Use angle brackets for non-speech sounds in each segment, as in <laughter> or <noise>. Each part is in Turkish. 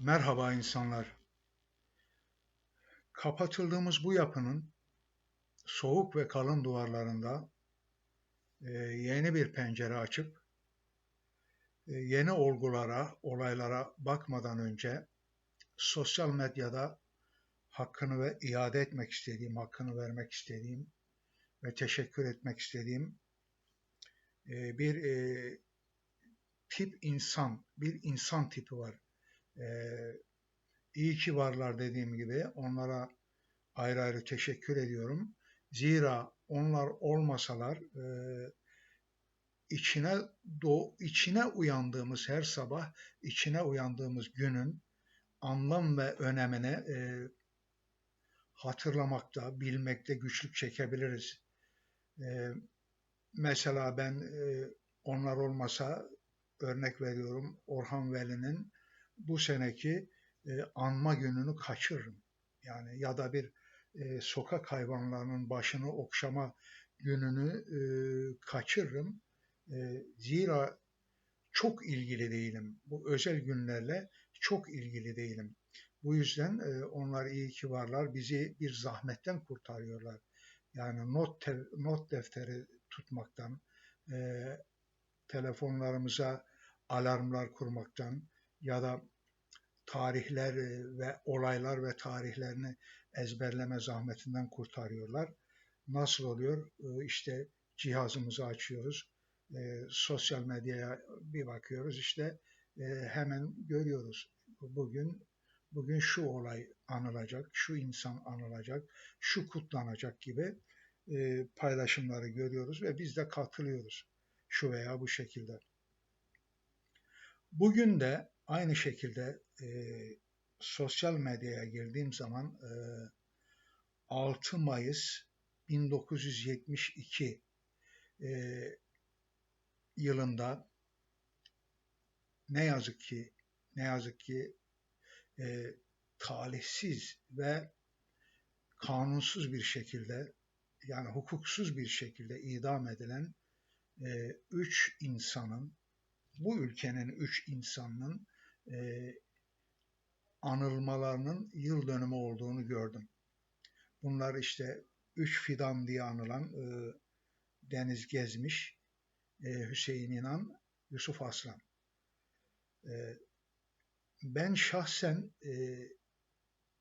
Merhaba insanlar. Kapatıldığımız bu yapının soğuk ve kalın duvarlarında e, yeni bir pencere açıp e, yeni olgulara, olaylara bakmadan önce sosyal medyada hakkını ve iade etmek istediğim, hakkını vermek istediğim ve teşekkür etmek istediğim e, bir tip insan, bir insan tipi var. E, iyi ki varlar dediğim gibi onlara ayrı ayrı teşekkür ediyorum. Zira onlar olmasalar e, içine do içine uyandığımız her sabah içine uyandığımız günün anlam ve önemini e, hatırlamakta, bilmekte güçlük çekebiliriz. E, mesela ben e, onlar olmasa örnek veriyorum Orhan Veli'nin bu seneki e, anma gününü kaçırırım. Yani ya da bir e, sokak hayvanlarının başını okşama gününü e, kaçırırım. E, zira çok ilgili değilim. Bu özel günlerle çok ilgili değilim. Bu yüzden e, onlar iyi ki varlar. Bizi bir zahmetten kurtarıyorlar. Yani not te, not defteri tutmaktan, e, telefonlarımıza alarmlar kurmaktan ya da tarihler e, ve olaylar ve tarihlerini ezberleme zahmetinden kurtarıyorlar. Nasıl oluyor? E, işte cihazımızı açıyoruz, e, sosyal medyaya bir bakıyoruz işte hemen görüyoruz. Bugün bugün şu olay anılacak, şu insan anılacak, şu kutlanacak gibi paylaşımları görüyoruz ve biz de katılıyoruz şu veya bu şekilde. Bugün de aynı şekilde e, sosyal medyaya girdiğim zaman e, 6 Mayıs 1972 e, yılında ne yazık ki ne yazık ki e, talihsiz ve kanunsuz bir şekilde yani hukuksuz bir şekilde idam edilen e, üç insanın bu ülkenin üç insanının e, anılmalarının yıl dönümü olduğunu gördüm. Bunlar işte üç fidan diye anılan e, Deniz Gezmiş, e, Hüseyin İnan, Yusuf Aslan. E, ben şahsen e,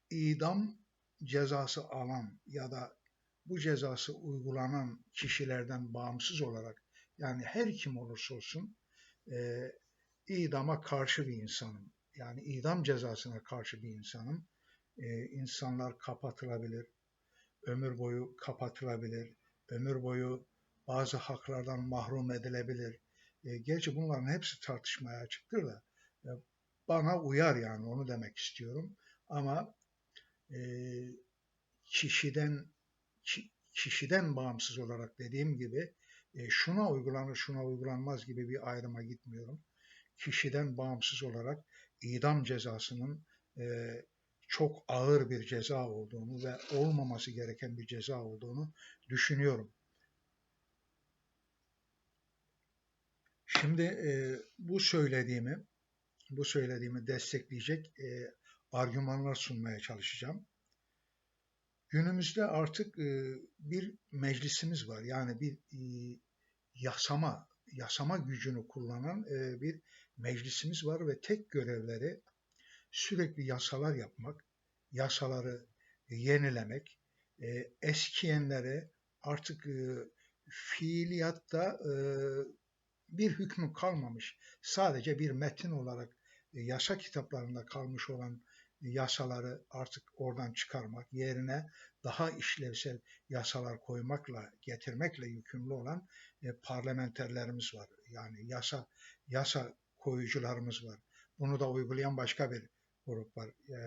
idam cezası alan ya da bu cezası uygulanan kişilerden bağımsız olarak yani her kim olursa olsun e, idama karşı bir insanım. Yani idam cezasına karşı bir insanım. E, insanlar kapatılabilir, ömür boyu kapatılabilir, ömür boyu bazı haklardan mahrum edilebilir. E, gerçi bunların hepsi tartışmaya açıktır da e, bana uyar yani onu demek istiyorum. Ama e, kişiden kişiden bağımsız olarak dediğim gibi e, şuna uygulanır, şuna uygulanmaz gibi bir ayrıma gitmiyorum. Kişiden bağımsız olarak idam cezasının e, çok ağır bir ceza olduğunu ve olmaması gereken bir ceza olduğunu düşünüyorum. Şimdi e, bu söylediğimi bu söylediğimi destekleyecek e, argümanlar sunmaya çalışacağım. Günümüzde artık e, bir meclisimiz var. Yani bir e, yasama, yasama gücünü kullanan e, bir meclisimiz var ve tek görevleri sürekli yasalar yapmak, yasaları yenilemek, e, eskiyenleri artık e, fiiliyatta e, bir hükmü kalmamış, sadece bir metin olarak e, yasa kitaplarında kalmış olan yasaları artık oradan çıkarmak, yerine daha işlevsel yasalar koymakla, getirmekle yükümlü olan e, parlamenterlerimiz var. Yani yasa yasa koyucularımız var. Bunu da uygulayan başka bir grup var. E,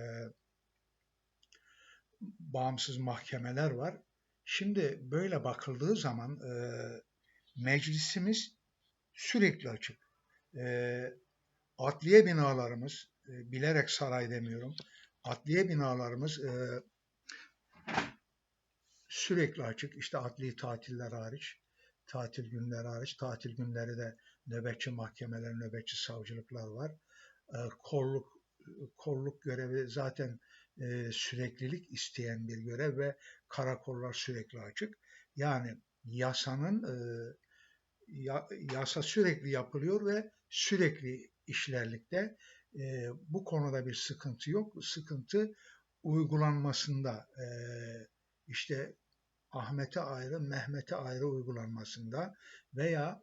bağımsız mahkemeler var. Şimdi böyle bakıldığı zaman e, meclisimiz sürekli açık. E, adliye binalarımız, e, bilerek saray demiyorum, adliye binalarımız e, sürekli açık. İşte adli tatiller hariç, tatil günleri hariç, tatil günleri de nöbetçi mahkemeler, nöbetçi savcılıklar var. E, kolluk kolluk görevi zaten e, süreklilik isteyen bir görev ve karakollar sürekli açık. Yani yasanın e, ya, yasa sürekli yapılıyor ve sürekli işlerlikte. E, bu konuda bir sıkıntı yok. Sıkıntı uygulanmasında işte Ahmet'e ayrı, Mehmet'e ayrı uygulanmasında veya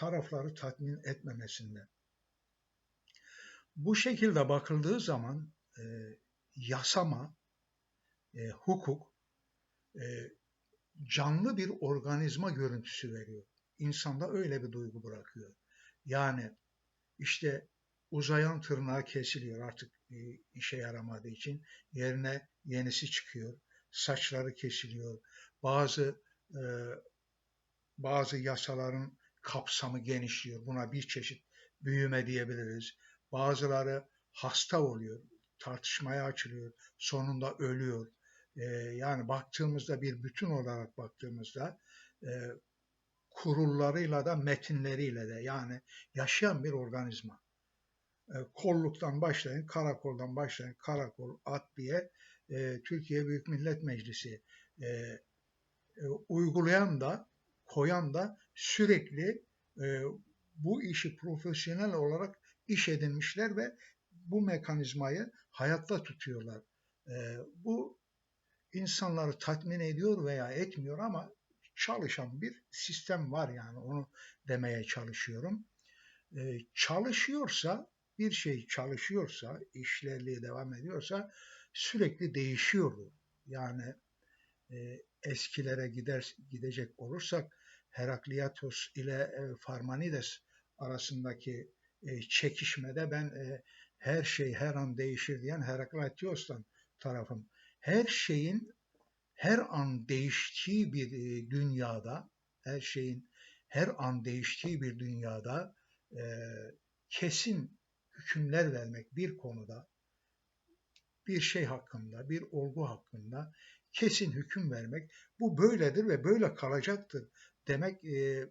tarafları tatmin etmemesinde. Bu şekilde bakıldığı zaman e, yasama, e, hukuk e, canlı bir organizma görüntüsü veriyor. İnsanda öyle bir duygu bırakıyor. Yani işte uzayan tırnağı kesiliyor artık e, işe yaramadığı için. Yerine yenisi çıkıyor. Saçları kesiliyor. Bazı e, bazı yasaların kapsamı genişliyor. Buna bir çeşit büyüme diyebiliriz. Bazıları hasta oluyor, tartışmaya açılıyor, sonunda ölüyor. Ee, yani baktığımızda bir bütün olarak baktığımızda e, kurullarıyla da metinleriyle de yani yaşayan bir organizma. E, kolluktan başlayın, karakoldan başlayın, karakol, adliye, e, Türkiye Büyük Millet Meclisi e, e, uygulayan da koyan da sürekli e, bu işi profesyonel olarak iş edinmişler ve bu mekanizmayı hayatta tutuyorlar. E, bu insanları tatmin ediyor veya etmiyor ama çalışan bir sistem var yani onu demeye çalışıyorum. E, çalışıyorsa bir şey çalışıyorsa, işlerliğe devam ediyorsa sürekli değişiyor. Yani e, eskilere gider gidecek olursak Herakliatos ile e, Farmanides arasındaki e, çekişmede ben e, her şey her an değişir diyen Heraklios'tan tarafım. Her şeyin her an değiştiği bir dünyada, her şeyin her an değiştiği bir dünyada kesin hükümler vermek bir konuda, bir şey hakkında, bir olgu hakkında kesin hüküm vermek bu böyledir ve böyle kalacaktır demek e,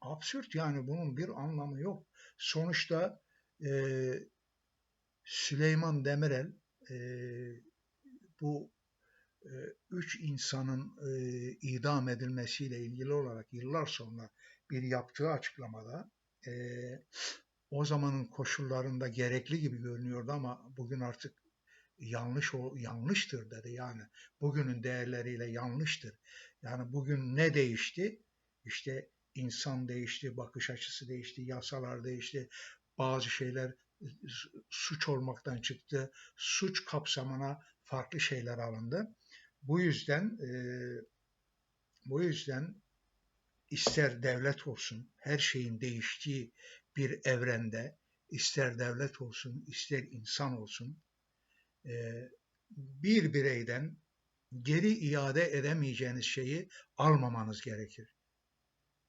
absürt yani bunun bir anlamı yok. Sonuçta e, Süleyman Demirel e, bu e, üç insanın e, idam edilmesiyle ilgili olarak yıllar sonra bir yaptığı açıklamada e, o zamanın koşullarında gerekli gibi görünüyordu ama bugün artık yanlış o yanlıştır dedi yani bugünün değerleriyle yanlıştır. Yani bugün ne değişti? İşte insan değişti, bakış açısı değişti, yasalar değişti, bazı şeyler suç olmaktan çıktı, suç kapsamına farklı şeyler alındı. Bu yüzden e, bu yüzden ister devlet olsun, her şeyin değiştiği bir evrende, ister devlet olsun, ister insan olsun, e, bir bireyden geri iade edemeyeceğiniz şeyi almamanız gerekir.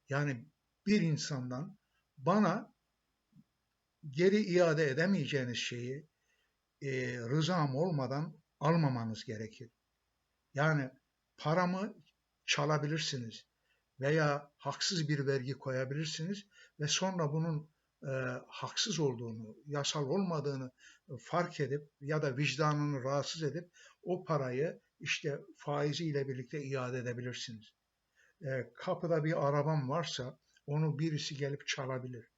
Yani bir insandan bana geri iade edemeyeceğiniz şeyi e, rızam olmadan almamanız gerekir. Yani paramı çalabilirsiniz veya haksız bir vergi koyabilirsiniz ve sonra bunun e, haksız olduğunu, yasal olmadığını fark edip ya da vicdanını rahatsız edip o parayı işte faiziyle birlikte iade edebilirsiniz. E, kapıda bir arabam varsa onu birisi gelip çalabilir.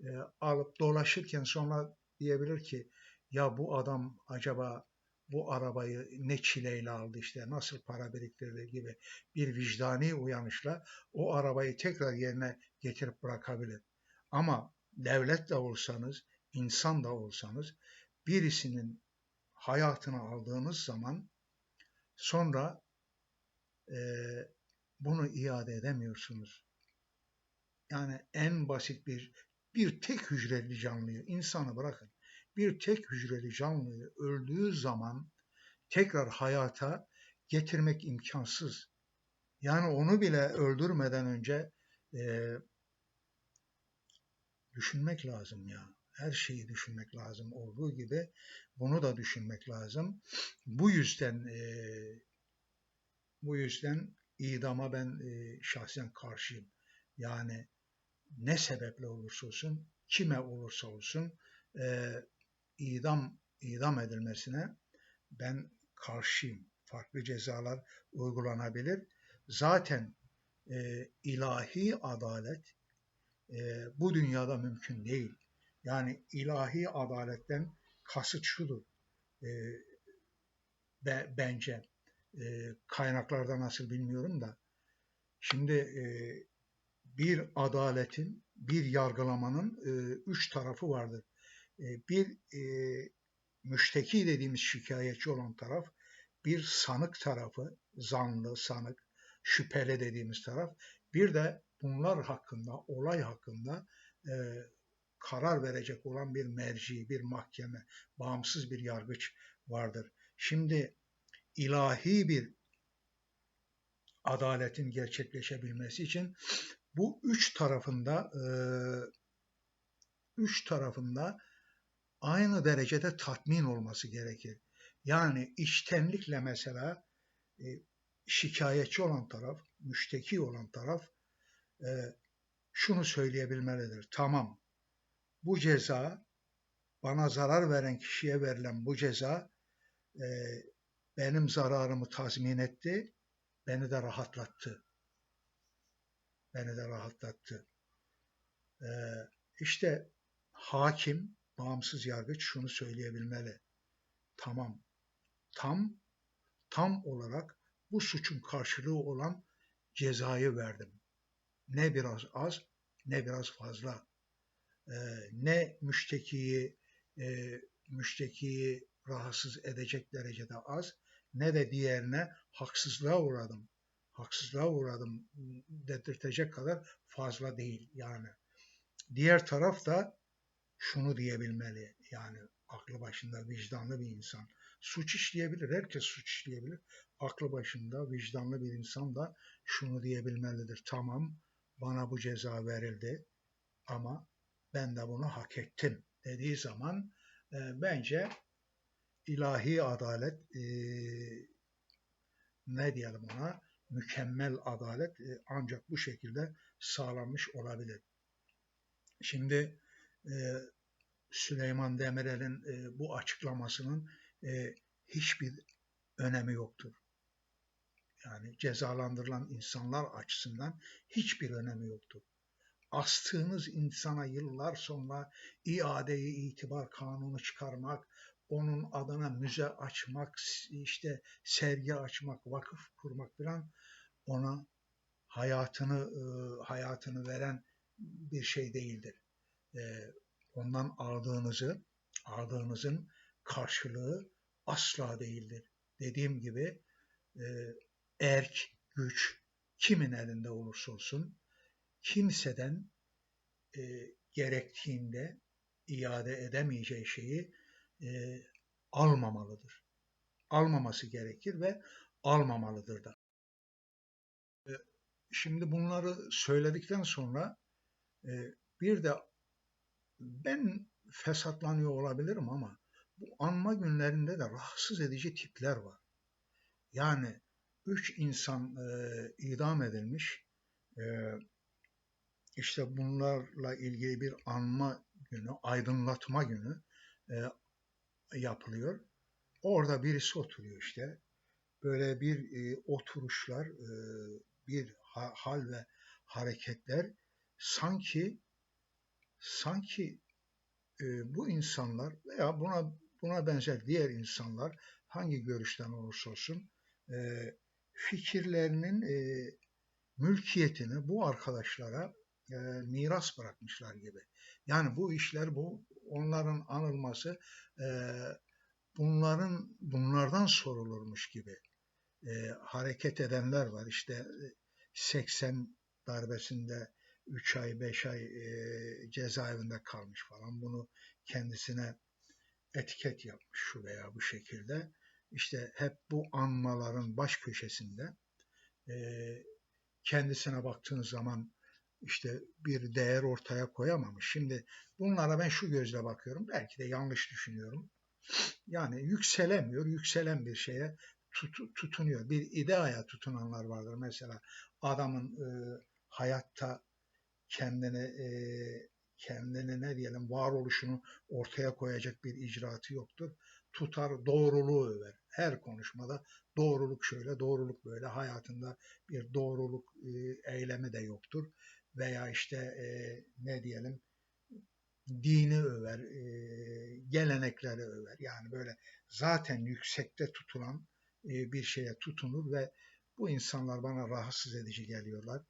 E, alıp dolaşırken sonra diyebilir ki ya bu adam acaba bu arabayı ne çileyle aldı işte nasıl para biriktirdi gibi bir vicdani uyanışla o arabayı tekrar yerine getirip bırakabilir. Ama devlet de olsanız, insan da olsanız birisinin hayatını aldığınız zaman sonra e, bunu iade edemiyorsunuz. Yani en basit bir bir tek hücreli canlıyı insanı bırakın. Bir tek hücreli canlıyı öldüğü zaman tekrar hayata getirmek imkansız. Yani onu bile öldürmeden önce e, düşünmek lazım ya. Her şeyi düşünmek lazım olduğu gibi bunu da düşünmek lazım. Bu yüzden e, bu yüzden idama ben e, şahsen karşıyım. Yani ne sebeple olursa olsun, kime olursa olsun e, idam idam edilmesine ben karşıyım. Farklı cezalar uygulanabilir. Zaten e, ilahi adalet e, bu dünyada mümkün değil. Yani ilahi adaletten kasıt şudur. E, be, bence e, kaynaklarda nasıl bilmiyorum da şimdi e, bir adaletin, bir yargılamanın e, üç tarafı vardır. E, bir e, müşteki dediğimiz şikayetçi olan taraf, bir sanık tarafı, zanlı, sanık, şüpheli dediğimiz taraf, bir de bunlar hakkında, olay hakkında e, karar verecek olan bir merci, bir mahkeme, bağımsız bir yargıç vardır. Şimdi ilahi bir adaletin gerçekleşebilmesi için bu üç tarafında e, üç tarafında aynı derecede tatmin olması gerekir. Yani içtenlikle mesela e, şikayetçi olan taraf, müşteki olan taraf e, şunu söyleyebilmelidir. Tamam, bu ceza bana zarar veren kişiye verilen bu ceza e, benim zararımı tazmin etti, beni de rahatlattı. Beni de rahatlattı. E, işte hakim, bağımsız yargıç şunu söyleyebilmeli. Tamam, tam, tam olarak bu suçun karşılığı olan cezayı verdim. Ne biraz az, ne biraz fazla. Ee, ne müştekiyi e, müştekiyi rahatsız edecek derecede az, ne de diğerine haksızlığa uğradım. Haksızlığa uğradım dedirtecek kadar fazla değil yani. Diğer taraf da şunu diyebilmeli yani aklı başında vicdanlı bir insan. Suç işleyebilir, herkes suç işleyebilir. Aklı başında vicdanlı bir insan da şunu diyebilmelidir. Tamam bana bu ceza verildi ama ben de bunu hak ettim dediği zaman e, bence ilahi adalet e, ne diyelim ona mükemmel adalet e, ancak bu şekilde sağlanmış olabilir. Şimdi e, Süleyman Demirel'in e, bu açıklamasının e, hiçbir önemi yoktur. Yani cezalandırılan insanlar açısından hiçbir önemi yoktur. Astığınız insana yıllar sonra iadeyi itibar kanunu çıkarmak, onun adına müze açmak, işte sergi açmak, vakıf kurmak falan ona hayatını e, hayatını veren bir şey değildir. E, ondan aldığınızı, aldığınızın karşılığı asla değildir. Dediğim gibi e, erk, güç kimin elinde olursa olsun kimseden e, gerektiğinde iade edemeyeceği şeyi e, almamalıdır. Almaması gerekir ve almamalıdır da. E, şimdi bunları söyledikten sonra e, bir de ben fesatlanıyor olabilirim ama bu anma günlerinde de rahatsız edici tipler var. Yani üç insan e, idam edilmiş. E, işte bunlarla ilgili bir anma günü, aydınlatma günü e, yapılıyor. Orada birisi oturuyor işte. Böyle bir e, oturuşlar, e, bir ha, hal ve hareketler sanki sanki e, bu insanlar veya buna buna benzer diğer insanlar hangi görüşten olursa olsun e, fikirlerinin e, mülkiyetini bu arkadaşlara e, miras bırakmışlar gibi. Yani bu işler bu onların anılması e, bunların bunlardan sorulurmuş gibi e, hareket edenler var. İşte 80 darbesinde 3 ay 5 ay e, cezaevinde kalmış falan. Bunu kendisine etiket yapmış şu veya bu şekilde. İşte hep bu anmaların baş köşesinde e, kendisine baktığınız zaman işte bir değer ortaya koyamamış. Şimdi bunlara ben şu gözle bakıyorum. Belki de yanlış düşünüyorum. Yani yükselemiyor, yükselen bir şeye tut, tutunuyor. Bir ideaya tutunanlar vardır. Mesela adamın e, hayatta kendini e, kendini ne diyelim varoluşunu ortaya koyacak bir icraatı yoktur. Tutar doğruluğu över. Her konuşmada doğruluk şöyle, doğruluk böyle. Hayatında bir doğruluk e, eylemi de yoktur. Veya işte e, ne diyelim dini över, e, gelenekleri över. Yani böyle zaten yüksekte tutulan e, bir şeye tutunur ve bu insanlar bana rahatsız edici geliyorlar.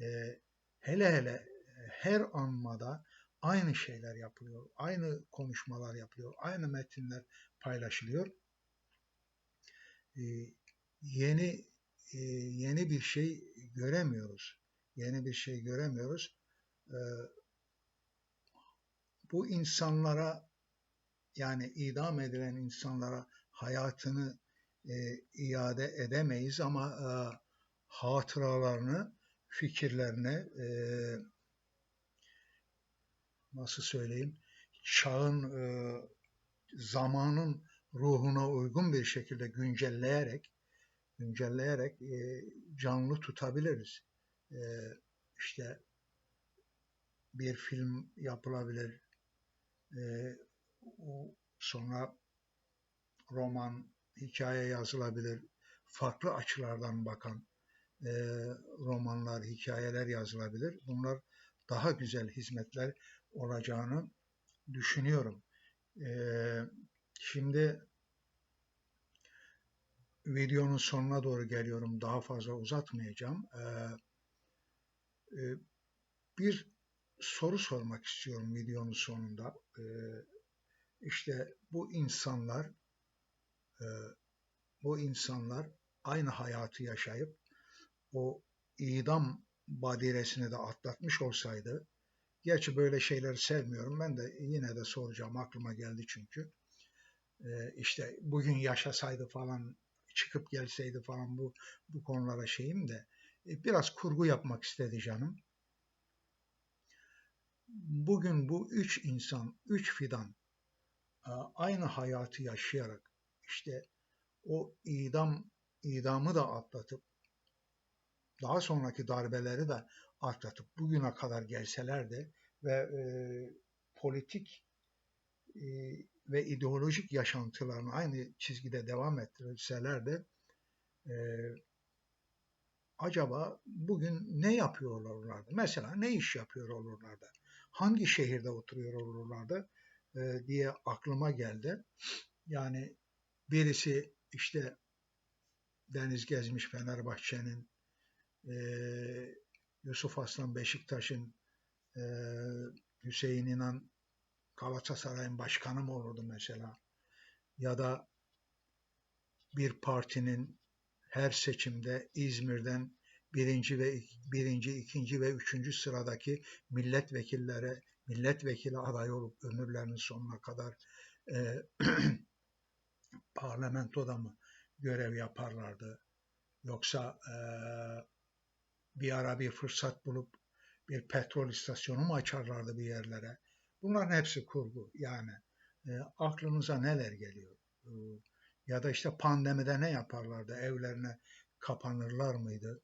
E, hele hele e, her anmada aynı şeyler yapılıyor, aynı konuşmalar yapılıyor, aynı metinler paylaşılıyor. E, yeni e, yeni bir şey göremiyoruz. Yeni bir şey göremiyoruz. E, bu insanlara yani idam edilen insanlara hayatını e, iade edemeyiz ama e, hatıralarını, fikirlerini e, nasıl söyleyeyim çağın zamanın ruhuna uygun bir şekilde güncelleyerek güncelleyerek canlı tutabiliriz. E, işte bir film yapılabilir, e, sonra roman, hikaye yazılabilir. Farklı açılardan bakan e, romanlar, hikayeler yazılabilir. Bunlar daha güzel hizmetler olacağını düşünüyorum. E, şimdi videonun sonuna doğru geliyorum. Daha fazla uzatmayacağım. E, e, bir soru sormak istiyorum videonun sonunda. E, işte bu insanlar e, bu insanlar aynı hayatı yaşayıp o idam badiresini de atlatmış olsaydı gerçi böyle şeyleri sevmiyorum ben de yine de soracağım aklıma geldi çünkü e, işte bugün yaşasaydı falan çıkıp gelseydi falan bu bu konulara şeyim de biraz kurgu yapmak istedi canım. Bugün bu üç insan, üç fidan aynı hayatı yaşayarak işte o idam idamı da atlatıp daha sonraki darbeleri de atlatıp bugüne kadar gelseler de ve e, politik e, ve ideolojik yaşantılarını aynı çizgide devam ettirseler de e, acaba bugün ne yapıyorlar onlarda? Mesela ne iş yapıyor olurlardı? Hangi şehirde oturuyor olurlardı? E, diye aklıma geldi. Yani birisi işte Deniz Gezmiş Fenerbahçe'nin, e, Yusuf Aslan Beşiktaş'ın, e, Hüseyin İnan Galatasaray'ın başkanı mı olurdu mesela? Ya da bir partinin her seçimde İzmir'den birinci ve birinci, ikinci ve üçüncü sıradaki milletvekillere milletvekili adayı olup ömürlerinin sonuna kadar e, <clears throat> parlamentoda mı görev yaparlardı? Yoksa e, bir ara bir fırsat bulup bir petrol istasyonu mu açarlardı bir yerlere? Bunların hepsi kurgu. Yani e, aklınıza neler geliyor? E, ya da işte pandemide ne yaparlardı? Evlerine kapanırlar mıydı?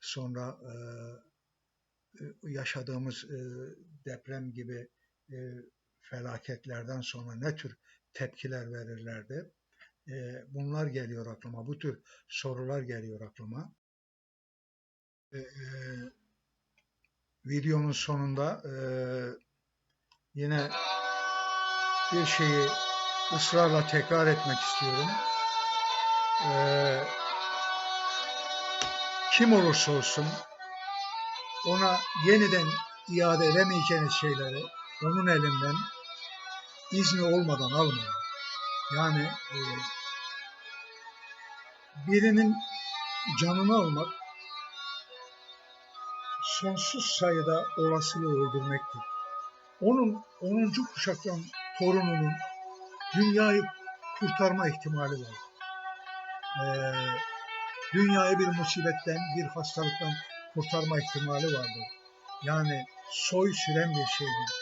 Sonra e, yaşadığımız e, deprem gibi e, felaketlerden sonra ne tür tepkiler verirlerdi? E, bunlar geliyor aklıma. Bu tür sorular geliyor aklıma. E, e, videonun sonunda e, yine bir şeyi ısrarla tekrar etmek istiyorum. E, kim olursa olsun ona yeniden iade edemeyeceğiniz şeyleri onun elinden izni olmadan almayın. Yani e, birinin canını almak sonsuz sayıda olasılığı öldürmektir. Onun 10. kuşaktan torununun dünyayı kurtarma ihtimali var. Ee, dünyayı bir musibetten, bir hastalıktan kurtarma ihtimali vardır. Yani soy süren bir şeydir.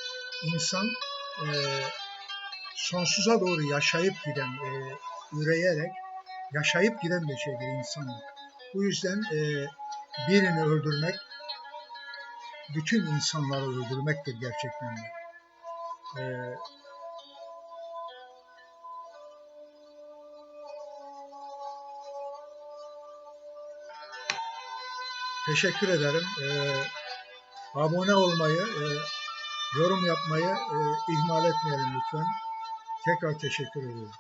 İnsan e, sonsuza doğru yaşayıp giden, e, üreyerek yaşayıp giden bir şeydir insanlık. Bu yüzden e, birini öldürmek bütün insanları öldürmektir gerçekten de. E, teşekkür ederim. E, abone olmayı, e, yorum yapmayı e, ihmal etmeyelim lütfen. Tekrar teşekkür ediyorum.